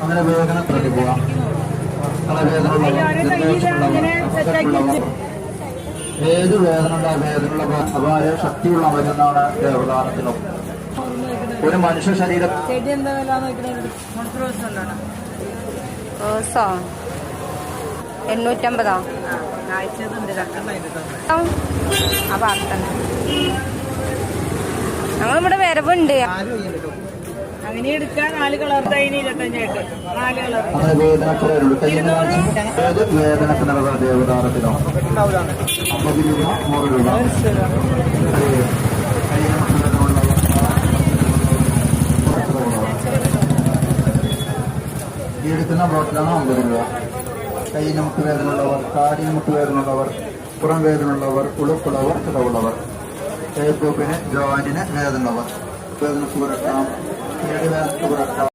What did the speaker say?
അങ്ങനെ വേദന ഏത് വേദനയുള്ള വേദനയുള്ള അപായ ശക്തിയുള്ള മരുന്നാണ് ദേവദാനത്തിനും ഒരു മനുഷ്യ ശരീരം എണ്ണൂറ്റമ്പതാ? ആ ഞങ്ങളിവിടെ വരവുണ്ട്. അങ്ങനെ എടുക്കാൻ നാല് കളർ നാല് കളർ അമ്പത് രൂപ നൂറ് രൂപ എടുക്കുന്ന ബോട്ടിലാണ് അമ്പത് രൂപ ഉള്ളവർ പുറം വേദനയുള്ളവർ ഉള്ളവർ മുട്ട് വേദനയുള്ളവർ പുറം വേദനയുള്ളവർ ഉളുപ്പുള്ളവർ ചിലവുള്ളവർ തേപ്പൂപ്പിന് ജോയിന്റിന് വേദനയുള്ളവർ പുരട്ടാം ഏഴ് വേദനക്ക് പുരട്ടാം